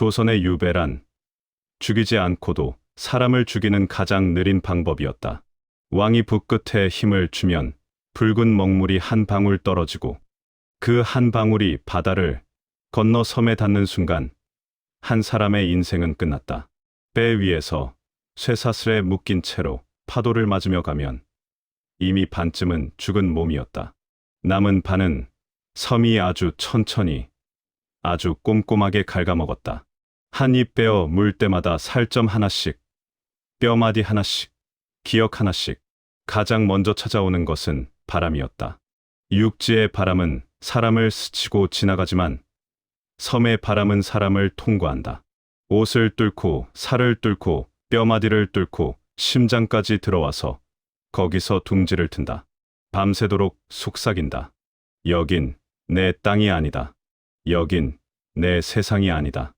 조선의 유배란 죽이지 않고도 사람을 죽이는 가장 느린 방법이었다. 왕이 붓끝에 힘을 주면 붉은 먹물이 한 방울 떨어지고 그 한 방울이 바다를 건너 섬에 닿는 순간 한 사람의 인생은 끝났다. 배 위에서 쇠사슬에 묶인 채로 파도를 맞으며 가면 이미 반쯤은 죽은 몸이었다. 남은 반은 섬이 아주 천천히 아주 꼼꼼하게 갉아먹었다. 한입 베어 물 때마다 살점 하나씩, 뼈마디 하나씩, 기억 하나씩. 가장 먼저 찾아오는 것은 바람이었다. 육지의 바람은 사람을 스치고 지나가지만 섬의 바람은 사람을 통과한다. 옷을 뚫고 살을 뚫고 뼈마디를 뚫고 심장까지 들어와서 거기서 둥지를 튼다. 밤새도록 속삭인다. 여긴 내 땅이 아니다. 여긴 내 세상이 아니다.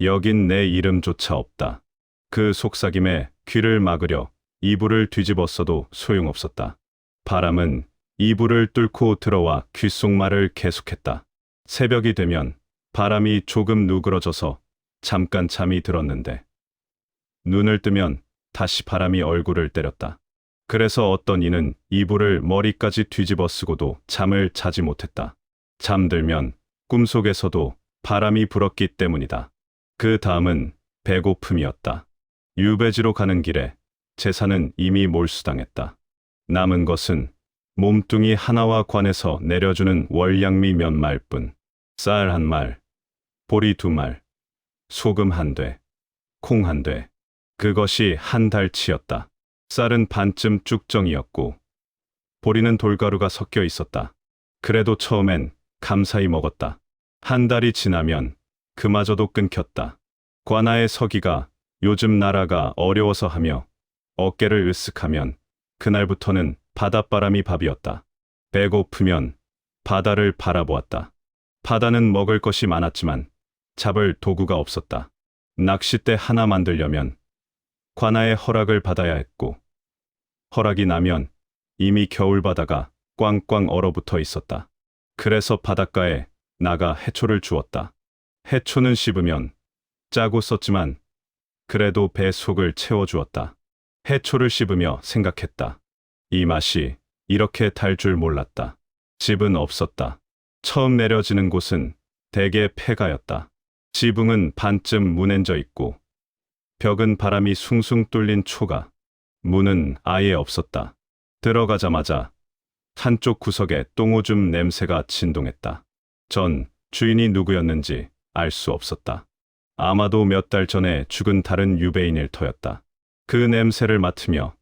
여긴 내 이름조차 없다. 그 속삭임에 귀를 막으려 이불을 뒤집었어도 소용없었다. 바람은 이불을 뚫고 들어와 귓속말을 계속했다. 새벽이 되면 바람이 조금 누그러져서 잠깐 잠이 들었는데 눈을 뜨면 다시 바람이 얼굴을 때렸다. 그래서 어떤 이는 이불을 머리까지 뒤집어 쓰고도 잠을 자지 못했다. 잠들면 꿈속에서도 바람이 불었기 때문이다. 그 다음은 배고픔이었다. 유배지로 가는 길에 재산은 이미 몰수당했다. 남은 것은 몸뚱이 하나와 관에서 내려주는 월양미 몇 말뿐. 쌀 한 말, 보리 두 말, 소금 한 돼, 콩한 돼. 그것이 한 달치였다. 쌀은 반쯤 쭉정이었고, 보리는 돌가루가 섞여 있었다. 그래도 처음엔 감사히 먹었다. 한 달이 지나면 그마저도 끊겼다. 관아의 서기가 요즘 나라가 어려워서 하며 어깨를 으쓱하면 그날부터는 바닷바람이 밥이었다. 배고프면 바다를 바라보았다. 바다는 먹을 것이 많았지만 잡을 도구가 없었다. 낚싯대 하나 만들려면 관아의 허락을 받아야 했고 허락이 나면 이미 겨울바다가 꽝꽝 얼어붙어 있었다. 그래서 바닷가에 나가 해초를 주었다. 해초는 씹으면 짜고 썼지만 그래도 배 속을 채워주었다. 해초를 씹으며 생각했다. 이 맛이 이렇게 달 줄 몰랐다. 집은 없었다. 처음 내려지는 곳은 대개 폐가였다. 지붕은 반쯤 무너져 있고 벽은 바람이 숭숭 뚫린 초가 문은 아예 없었다. 들어가자마자 한쪽 구석에 똥오줌 냄새가 진동했다. 전 주인이 누구였는지 알 수 없었다. 아마도 몇 달 전에 죽은 다른 유배인일 터였다. 그 냄새를 맡으며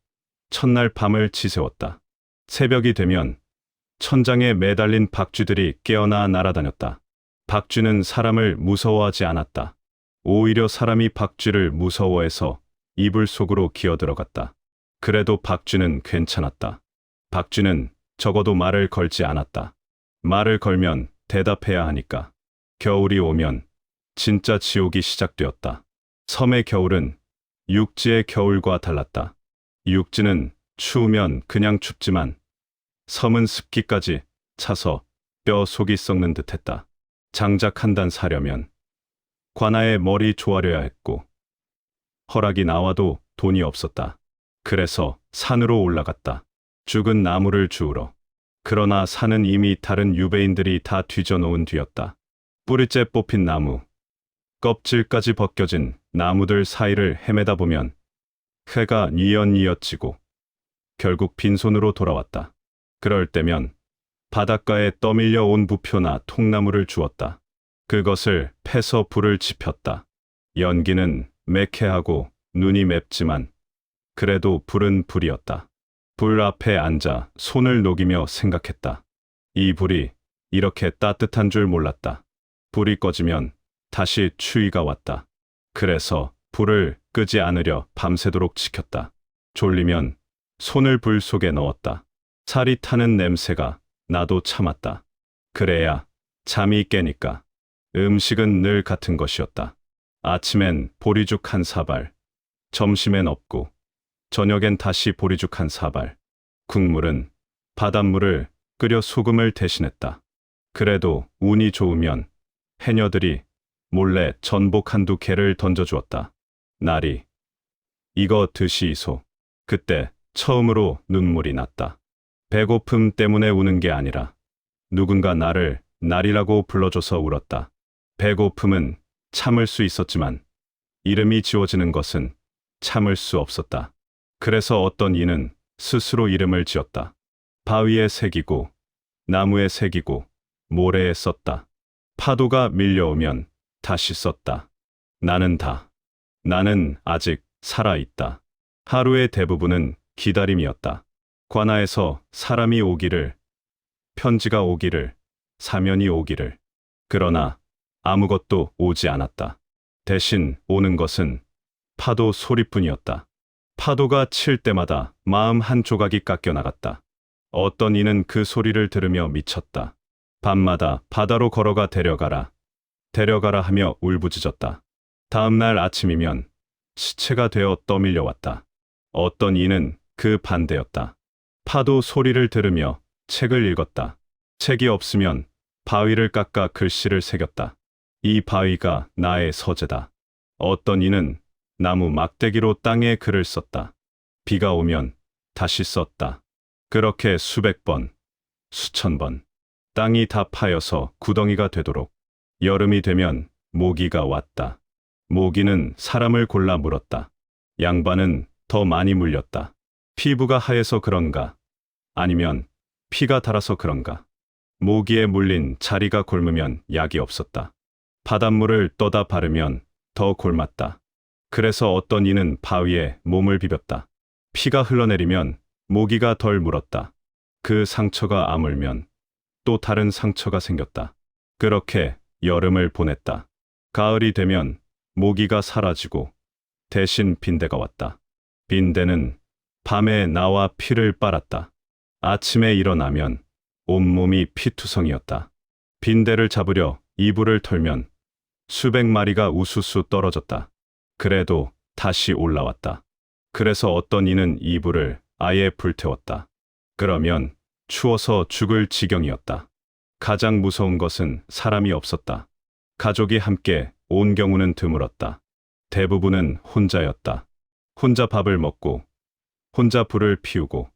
첫날 밤을 지새웠다. 새벽이 되면 천장에 매달린 박쥐들이 깨어나 날아다녔다. 박쥐는 사람을 무서워하지 않았다. 오히려 사람이 박쥐를 무서워해서 이불 속으로 기어들어갔다. 그래도 박쥐는 괜찮았다. 박쥐는 적어도 말을 걸지 않았다. 말을 걸면 대답해야 하니까. 겨울이 오면 진짜 지옥이 시작되었다. 섬의 겨울은 육지의 겨울과 달랐다. 육지는 추우면 그냥 춥지만 섬은 습기까지 차서 뼈 속이 썩는 듯했다. 장작 한 단 사려면 관아에 머리 조아려야 했고 허락이 나와도 돈이 없었다. 그래서 산으로 올라갔다. 죽은 나무를 주우러. 그러나 산은 이미 다른 유배인들이 다 뒤져놓은 뒤였다. 뿌리째 뽑힌 나무, 껍질까지 벗겨진 나무들 사이를 헤매다 보면 해가 뉘엿뉘엿지고 결국 빈손으로 돌아왔다. 그럴 때면 바닷가에 떠밀려 온 부표나 통나무를 주었다. 그것을 패서 불을 지폈다. 연기는 매캐하고 눈이 맵지만 그래도 불은 불이었다. 불 앞에 앉아 손을 녹이며 생각했다. 이 불이 이렇게 따뜻한 줄 몰랐다. 불이 꺼지면 다시 추위가 왔다. 그래서 불을 끄지 않으려 밤새도록 지켰다. 졸리면 손을 불 속에 넣었다. 살이 타는 냄새가 나도 참았다. 그래야 잠이 깨니까. 음식은 늘 같은 것이었다. 아침엔 보리죽 한 사발, 점심엔 없고, 저녁엔 다시 보리죽 한 사발. 국물은 바닷물을 끓여 소금을 대신했다. 그래도 운이 좋으면 해녀들이 몰래 전복 한두 개를 던져주었다. 나리, 이거 드시이소. 그때 처음으로 눈물이 났다. 배고픔 때문에 우는 게 아니라 누군가 나를 날이라고 불러줘서 울었다. 배고픔은 참을 수 있었지만 이름이 지워지는 것은 참을 수 없었다. 그래서 어떤 이는 스스로 이름을 지었다. 바위에 새기고 나무에 새기고 모래에 썼다. 파도가 밀려오면 다시 썼다. 나는 다. 나는 아직 살아있다. 하루의 대부분은 기다림이었다. 관아에서 사람이 오기를, 편지가 오기를, 사면이 오기를. 그러나 아무것도 오지 않았다. 대신 오는 것은 파도 소리뿐이었다. 파도가 칠 때마다 마음 한 조각이 깎여 나갔다. 어떤 이는 그 소리를 들으며 미쳤다. 밤마다 바다로 걸어가 데려가라. 데려가라 하며 울부짖었다. 다음 날 아침이면 시체가 되어 떠밀려 왔다. 어떤 이는 그 반대였다. 파도 소리를 들으며 책을 읽었다. 책이 없으면 바위를 깎아 글씨를 새겼다. 이 바위가 나의 서재다. 어떤 이는 나무 막대기로 땅에 글을 썼다. 비가 오면 다시 썼다. 그렇게 수백 번, 수천 번. 땅이 다 파여서 구덩이가 되도록. 여름이 되면 모기가 왔다. 모기는 사람을 골라 물었다. 양반은 더 많이 물렸다. 피부가 하얘서 그런가? 아니면 피가 달아서 그런가? 모기에 물린 자리가 곪으면 약이 없었다. 바닷물을 떠다 바르면 더 곪았다. 그래서 어떤 이는 바위에 몸을 비볐다. 피가 흘러내리면 모기가 덜 물었다. 그 상처가 아물면 또 다른 상처가 생겼다. 그렇게 여름을 보냈다. 가을이 되면 모기가 사라지고 대신 빈대가 왔다. 빈대는 밤에 나와 피를 빨았다. 아침에 일어나면 온몸이 피투성이었다. 빈대를 잡으려 이불을 털면 수백 마리가 우수수 떨어졌다. 그래도 다시 올라왔다. 그래서 어떤 이는 이불을 아예 불태웠다. 그러면 추워서 죽을 지경이었다. 가장 무서운 것은 사람이 없었다. 가족이 함께 온 경우는 드물었다. 대부분은 혼자였다. 혼자 밥을 먹고, 혼자 불을 피우고,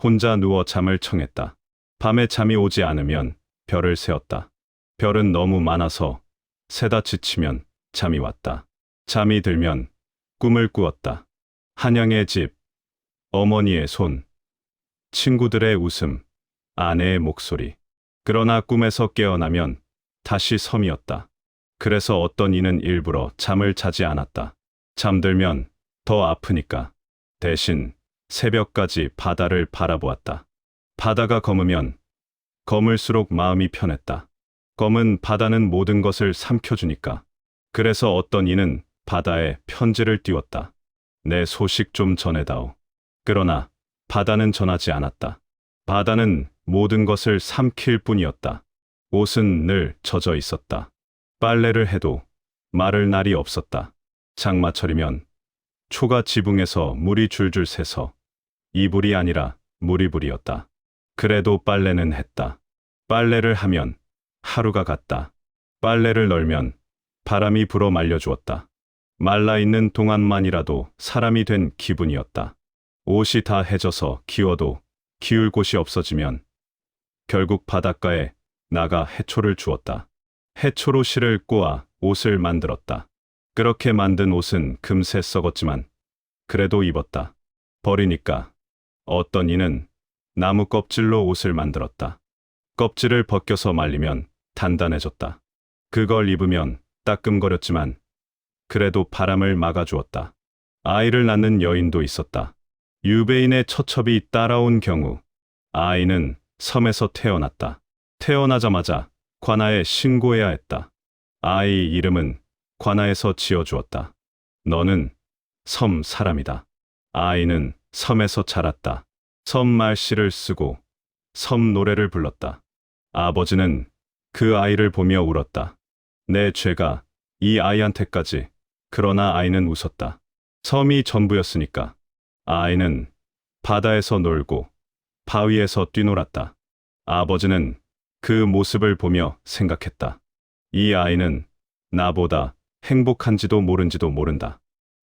혼자 누워 잠을 청했다. 밤에 잠이 오지 않으면 별을 세었다. 별은 너무 많아서 세다 지치면 잠이 왔다. 잠이 들면 꿈을 꾸었다. 한양의 집, 어머니의 손, 친구들의 웃음, 아내의 목소리. 그러나 꿈에서 깨어나면 다시 섬이었다. 그래서 어떤 이는 일부러 잠을 자지 않았다. 잠들면 더 아프니까. 대신 새벽까지 바다를 바라보았다. 바다가 검으면 검을수록 마음이 편했다. 검은 바다는 모든 것을 삼켜주니까. 그래서 어떤 이는 바다에 편지를 띄웠다. 내 소식 좀 전해다오. 그러나 바다는 전하지 않았다. 바다는 모든 것을 삼킬 뿐이었다. 옷은 늘 젖어 있었다. 빨래를 해도 마를 날이 없었다. 장마철이면 초가 지붕에서 물이 줄줄 새서 이불이 아니라 무리불이었다. 그래도 빨래는 했다. 빨래를 하면 하루가 갔다. 빨래를 널면 바람이 불어 말려주었다. 말라 있는 동안만이라도 사람이 된 기분이었다. 옷이 다 해져서 기워도 기울 곳이 없어지면 결국 바닷가에 나가 해초를 주었다. 해초로 실을 꼬아 옷을 만들었다. 그렇게 만든 옷은 금세 썩었지만 그래도 입었다. 버리니까 어떤 이는 나무 껍질로 옷을 만들었다. 껍질을 벗겨서 말리면 단단해졌다. 그걸 입으면 따끔거렸지만 그래도 바람을 막아주었다. 아이를 낳는 여인도 있었다. 유배인의 처첩이 따라온 경우 아이는 섬에서 태어났다. 태어나자마자 관아에 신고해야 했다. 아이 이름은 관아에서 지어주었다. 너는 섬 사람이다. 아이는 섬에서 자랐다. 섬 말씨를 쓰고 섬 노래를 불렀다. 아버지는 그 아이를 보며 울었다. 내 죄가 이 아이한테까지. 그러나 아이는 웃었다. 섬이 전부였으니까. 아이는 바다에서 놀고 바위에서 뛰놀았다. 아버지는 그 모습을 보며 생각했다. 이 아이는 나보다 행복한지도 모른지도 모른다.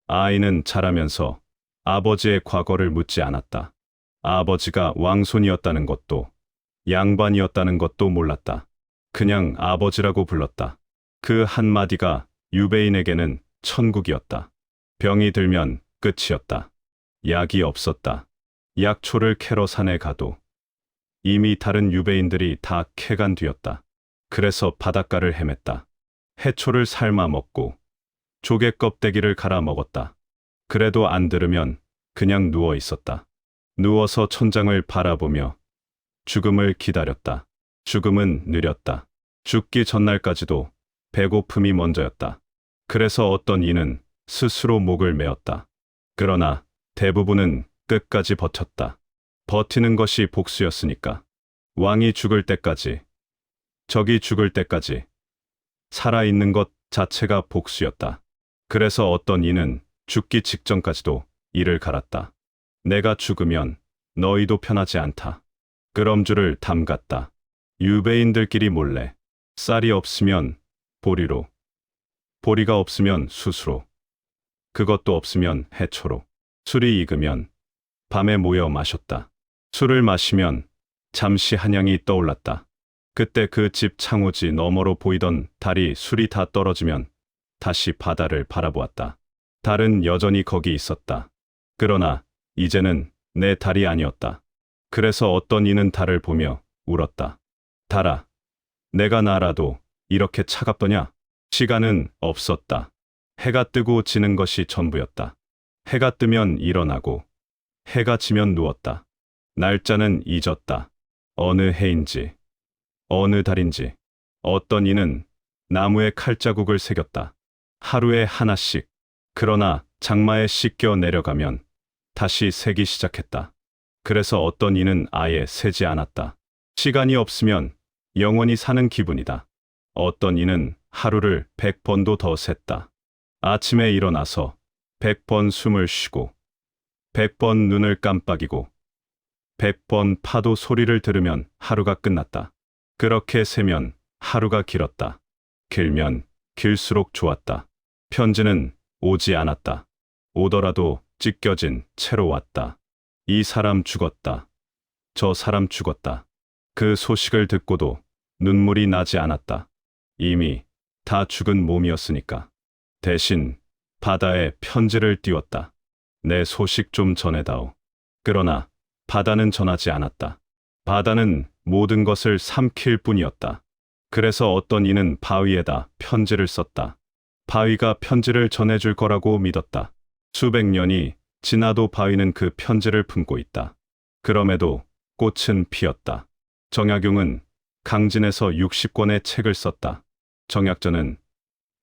아이는 자라면서 아버지의 과거를 묻지 않았다. 아버지가 왕손이었다는 것도 양반이었다는 것도 몰랐다. 그냥 아버지라고 불렀다. 그 한마디가 유배인에게는 천국이었다. 병이 들면 끝이었다. 약이 없었다. 약초를 캐러 산에 가도 이미 다른 유배인들이 다 캐간 뒤였다. 그래서 바닷가를 헤맸다. 해초를 삶아 먹고 조개 껍데기를 갈아 먹었다. 그래도 안 들으면 그냥 누워 있었다. 누워서 천장을 바라보며 죽음을 기다렸다. 죽음은 느렸다. 죽기 전날까지도 배고픔이 먼저였다. 그래서 어떤 이는 스스로 목을 메었다. 그러나 대부분은 끝까지 버텼다. 버티는 것이 복수였으니까. 왕이 죽을 때까지, 적이 죽을 때까지, 살아있는 것 자체가 복수였다. 그래서 어떤 이는 죽기 직전까지도 이를 갈았다. 내가 죽으면 너희도 편하지 않다. 끄럼줄을 담갔다. 유배인들끼리 몰래. 쌀이 없으면 보리로. 보리가 없으면 수수로. 그것도 없으면 해초로. 술이 익으면 밤에 모여 마셨다. 술을 마시면 잠시 한양이 떠올랐다. 그때 그 집 창호지 너머로 보이던 달이 술이 다 떨어지면 다시 바다를 바라보았다. 달은 여전히 거기 있었다. 그러나 이제는 내 달이 아니었다. 그래서 어떤 이는 달을 보며 울었다. 달아, 내가 나라도 이렇게 차갑더냐? 시간은 없었다. 해가 뜨고 지는 것이 전부였다. 해가 뜨면 일어나고, 해가 지면 누웠다. 날짜는 잊었다. 어느 해인지, 어느 달인지, 어떤 이는 나무에 칼자국을 새겼다. 하루에 하나씩. 그러나 장마에 씻겨 내려가면 다시 새기 시작했다. 그래서 어떤 이는 아예 새지 않았다. 시간이 없으면 영원히 사는 기분이다. 어떤 이는 하루를 백 번도 더 셌다. 아침에 일어나서 백번 숨을 쉬고, 백번 눈을 깜빡이고, 백번 파도 소리를 들으면 하루가 끝났다. 그렇게 세면 하루가 길었다. 길면 길수록 좋았다. 편지는 오지 않았다. 오더라도 찢겨진 채로 왔다. 이 사람 죽었다. 저 사람 죽었다. 그 소식을 듣고도 눈물이 나지 않았다. 이미 다 죽은 몸이었으니까. 대신 바다에 편지를 띄웠다. 내 소식 좀 전해다오. 그러나 바다는 전하지 않았다. 바다는 모든 것을 삼킬 뿐이었다. 그래서 어떤 이는 바위에다 편지를 썼다. 바위가 편지를 전해줄 거라고 믿었다. 수백 년이 지나도 바위는 그 편지를 품고 있다. 그럼에도 꽃은 피었다. 정약용은 강진에서 60권의 책을 썼다. 정약전은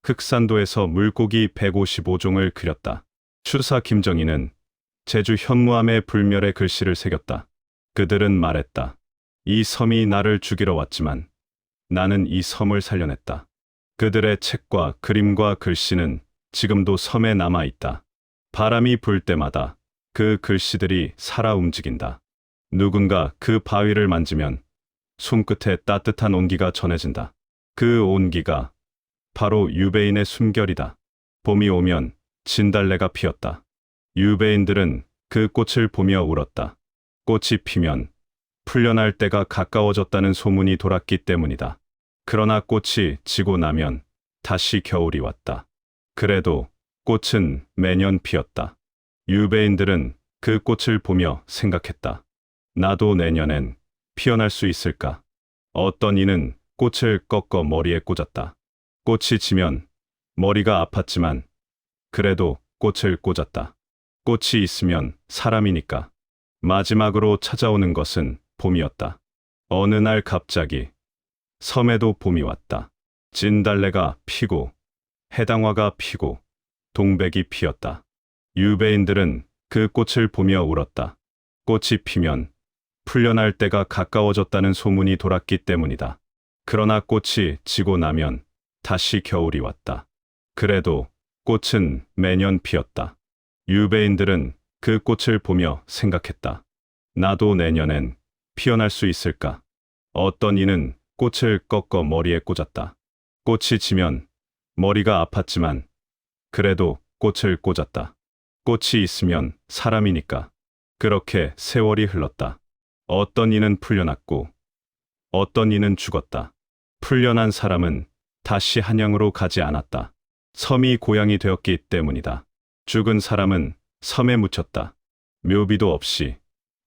흑산도에서 물고기 155종을 그렸다. 추사 김정희는 제주 현무암의 불멸의 글씨를 새겼다. 그들은 말했다. 이 섬이 나를 죽이러 왔지만 나는 이 섬을 살려냈다. 그들의 책과 그림과 글씨는 지금도 섬에 남아 있다. 바람이 불 때마다 그 글씨들이 살아 움직인다. 누군가 그 바위를 만지면 손끝에 따뜻한 온기가 전해진다. 그 온기가 바로 유배인의 숨결이다. 봄이 오면 진달래가 피었다. 유배인들은 그 꽃을 보며 울었다. 꽃이 피면 풀려날 때가 가까워졌다는 소문이 돌았기 때문이다. 그러나 꽃이 지고 나면 다시 겨울이 왔다. 그래도 꽃은 매년 피었다. 유배인들은 그 꽃을 보며 생각했다. 나도 내년엔 피어날 수 있을까? 어떤 이는 꽃을 꺾어 머리에 꽂았다. 꽃이 지면 머리가 아팠지만 그래도 꽃을 꽂았다. 꽃이 있으면 사람이니까. 마지막으로 찾아오는 것은 봄이었다. 어느 날 갑자기 섬에도 봄이 왔다. 진달래가 피고 해당화가 피고 동백이 피었다. 유배인들은 그 꽃을 보며 울었다. 꽃이 피면 풀려날 때가 가까워졌다는 소문이 돌았기 때문이다. 그러나 꽃이 지고 나면 다시 겨울이 왔다. 그래도 꽃은 매년 피었다. 유배인들은 그 꽃을 보며 생각했다. 나도 내년엔 피어날 수 있을까? 어떤 이는 꽃을 꺾어 머리에 꽂았다. 꽃이 지면 머리가 아팠지만 그래도 꽃을 꽂았다. 꽃이 있으면 사람이니까. 그렇게 세월이 흘렀다. 어떤 이는 풀려났고 어떤 이는 죽었다. 풀려난 사람은 다시 한양으로 가지 않았다. 섬이 고향이 되었기 때문이다. 죽은 사람은 섬에 묻혔다. 묘비도 없이,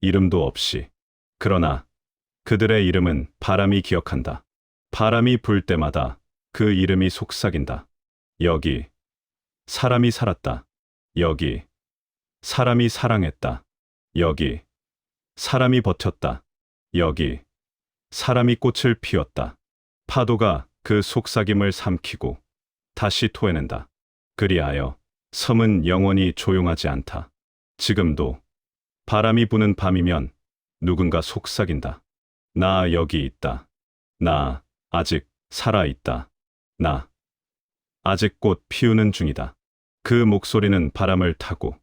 이름도 없이. 그러나 그들의 이름은 바람이 기억한다. 바람이 불 때마다 그 이름이 속삭인다. 여기 사람이 살았다. 여기 사람이 사랑했다. 여기 사람이 버텼다. 여기 사람이 꽃을 피웠다. 파도가 그 속삭임을 삼키고 다시 토해낸다. 그리하여 섬은 영원히 조용하지 않다. 지금도 바람이 부는 밤이면 누군가 속삭인다. 나 여기 있다. 나 아직 살아 있다. 나 아직 꽃 피우는 중이다. 그 목소리는 바람을 타고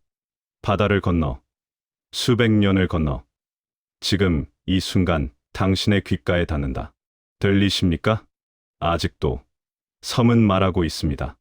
바다를 건너 수백 년을 건너 지금 이 순간 당신의 귓가에 닿는다. 들리십니까? 아직도 섬은 말하고 있습니다.